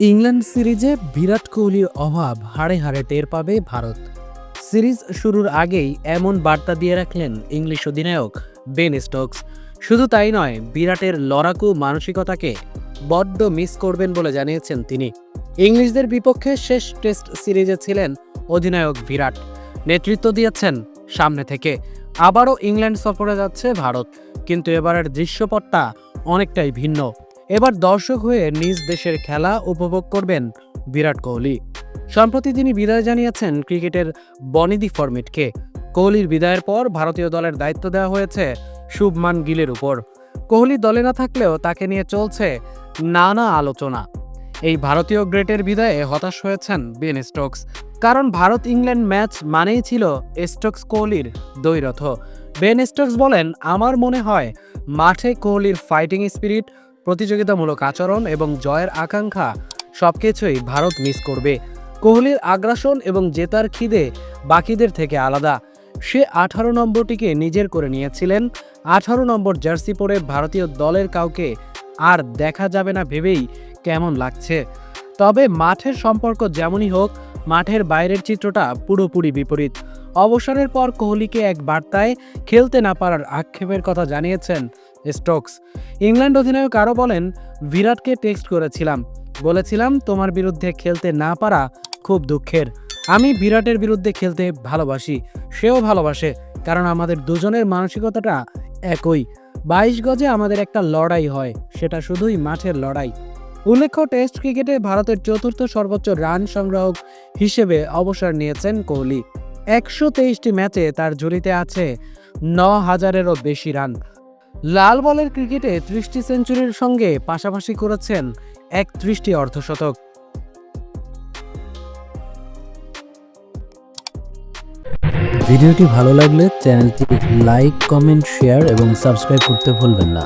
England সিরিজে বিরাট কোহলির অভাব হাড়ে হাড়ে টের পাবে ভারত। সিরিজ শুরুর আগেই এমন বার্তা দিয়ে রাখলেন ইংলিশ অধিনায়ক বেন স্টোকস। শুধু তাই নয়, বিরাটের লড়াকু মানসিকতাকে বড্ড মিস করবেন বলে জানিয়েছেন তিনি। ইংলিশদের বিপক্ষে শেষ টেস্ট সিরিজে ছিলেন অধিনায়ক বিরাট। নেতৃত্ব দিয়েছেন সামনে থেকে। আবারও ইংল্যান্ড সফরে যাচ্ছে ভারত, কিন্তু এবারের দৃশ্যপটটা অনেকটাই ভিন্ন। এবার দর্শক হয়ে নিজ দেশের খেলা উপভোগ করবেন বিরাট কোহলি। সম্প্রতি তিনি বিদায় জানিয়েছেন ক্রিকেটের বনিদি ফরম্যাটকে। কোহলির বিদায়ের পর ভারতীয় দলের দায়িত্ব দেওয়া হয়েছে শুভমান গিলের উপর। কোহলি দলে না থাকলেও তাকে নিয়ে চলছে নানা আলোচনা। এই ভারতীয় গ্রেটের বিদায়ে হতাশ হয়েছেন বেন স্টোকস। কারণ ভারত ইংল্যান্ড ম্যাচ মানেই ছিল স্টোকস কোহলির দ্বৈরথ। বেন স্টোকস বলেন, আমার মনে হয় মাঠে কোহলির ফাইটিং স্পিরিট প্রতিযোগিতামূলক আচরণ এবং জয়ের আকাঙ্ক্ষা সবকিছুই ভারত মিস করবে। কোহলির আগ্রাসন এবং জেতার খিদে বাকিদের থেকে আলাদা। সে আঠারো নম্বরটিকে নিজের করে নিয়েছিলেন। আঠারো নম্বর জার্সি পরে ভারতীয় দলের কাউকে আর দেখা যাবে না ভেবেই কেমন লাগছে। তবে মাঠের সম্পর্ক যেমনই হোক মাঠের বাইরের চিত্রটা পুরোপুরি বিপরীত। অবসরের পর কোহলিকে এক বার্তায় খেলতে না পারার আক্ষেপের কথা জানিয়েছেন স্টোকস। ইংল্যান্ড অধিনায়ক আরও বলেন বিরাটকে টেক্সট করেছিলাম। বলেছিলাম, তোমার বিরুদ্ধে খেলতে না পারা খুব দুঃখের। আমি বিরাটের বিরুদ্ধে খেলতে ভালোবাসি। সেও ভালোবাসে, কারণ আমাদের দুজনের মানসিকতাটা একই। বাইশ গজে আমাদের একটা লড়াই হয়, সেটা শুধুই মাঠের লড়াই। উল্লেখ্য, টেস্ট ক্রিকেটে ভারতের চতুর্থ সর্বোচ্চ রান সংগ্রাহক হিসেবে অবসর নিয়েছেন কোহলি। একশো তেইশটি ম্যাচে তার ঝুলিতে আছে ন হাজারেরও বেশি রান। লাল বলের ক্রিকেটে ত্রিশটি সেঞ্চুরির সঙ্গে পাশাপাশি করেছেন একত্রিশটি অর্ধশতক। ভিডিওটি ভালো লাগলে চ্যানেলটি লাইক, কমেন্ট, শেয়ার এবং সাবস্ক্রাইব করতে ভুলবেন না।